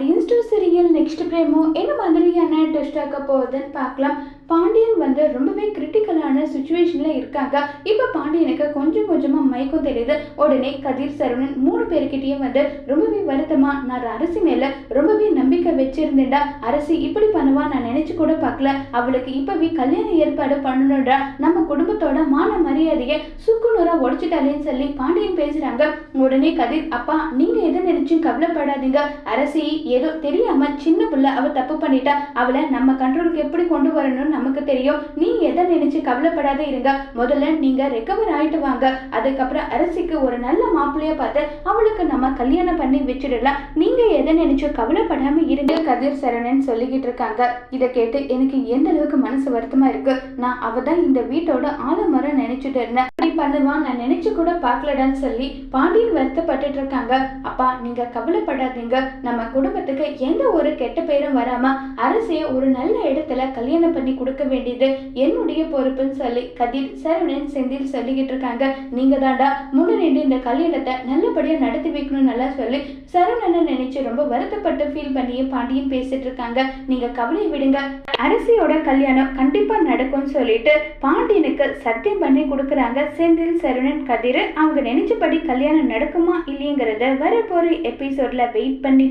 Pandian store serial next promo? என்ன மாதிரியான test ஆக்க போகுதுன்னு பார்க்கலாம். பாண்டியன் கிரிட்டிக்கலான சுச்சுவேஷனில் இருக்காங்க. இப்போ பாண்டியனுக்கு கொஞ்சம் கொஞ்சமாக மயக்கம் தெரியுது. உடனே கதிர் சரவணன் மூணு பேர்கிட்டயும் வந்து ரொம்பவே வருத்தமா நான் அரசி மேலே ரொம்பவே நம்பிக்கை வச்சிருந்தேன்டா. அரசி இப்படி பண்ணுவா நான் நினைச்சு கூட பார்க்கல. அவளுக்கு இப்பவே கல்யாண ஏற்பாடு பண்ணணும்டா. நம்ம குடும்பத்தோட மான மரியாதையை சுக்குநூறா உடைச்சிட்டாலேன்னு சொல்லி பாண்டியன் பேசுறாங்க. உடனே கதிர் அப்பா நீங்க எதை நினைச்சும் கவலைப்படாதீங்க. அரசி ஏதோ தெரியாம சின்ன பிள்ளை அவ தப்பு பண்ணிட்டா. அவளை நம்ம கண்ட்ரோலுக்கு எப்படி கொண்டு வரணும்னு நமக்கு தெரியும். நீ எதை நினைச்சு கவலைப்படாத இருங்க. முதல்ல நீங்க ரெக்கவர் ஆயிட்டு வாங்க. அதுக்கப்புறம் அரசிக்கு ஒரு நல்ல மாப்பிள்ளைய பார்த்து அவளுக்கு நம்ம கல்யாணம் பண்ணி வச்சிடலாம். நீங்க எதை நினைச்சோ கவலைப்படாம இருங்க. கதிர் சரணன் சொல்லிக்கிட்டு இருக்காங்க. இதை கேட்டு எனக்கு எந்த அளவுக்கு மனசு வருத்தமா இருக்கு? நான் அவ தான் இந்த வீட்டோட ஆலமரம் நினைச்சிட்டு இருந்தேன். அப்படி பண்ணுவான் நான் நினைச்சு கூட பார்க்கலடான்னு சொல்லி பாண்டியன் வருத்தப்பட்டுட்டு இருக்காங்க. அப்பா நீங்க கவலைப்படாதீங்க. நம்ம குடும்பத்துக்கு எந்த ஒரு கெட்ட பேரும் வராம அரசியை ஒரு நல்ல இடத்துல கல்யாணம் பண்ணி கொடுக்க வேண்டியது என்னுடைய பொறுப்புன்னு சொல்லி கதிர் சரவணன் செந்தில் சொல்லிக்கிட்டு இருக்காங்க. நீங்க தாண்டா முன்னின்று இந்த கல்யாணத்தை நல்லபடியா நடத்தி வைக்கணும்னு நல்லா சொல்லி சரவணனை நினைச்சு ரொம்ப வருத்தப்பட்டு ஃபீல் பண்ணியே பாண்டியன் பேசிட்டு இருக்காங்க. நீங்க கவலை விடுங்க. அரசியோட கல்யாணம் கண்டிப்பா நடக்கும்னு சொல்லிட்டு பாண்டியனுக்கு சத்தியம் பண்ணி கொடுக்குறாங்க. செந்தில் சரவணன் கதிர் அவங்க நினைச்சபடி கல்யாணம் நடக்குமா இல்லைங்கிறத வரப்போகிற எபிசோட்ல வெயிட் பண்ணி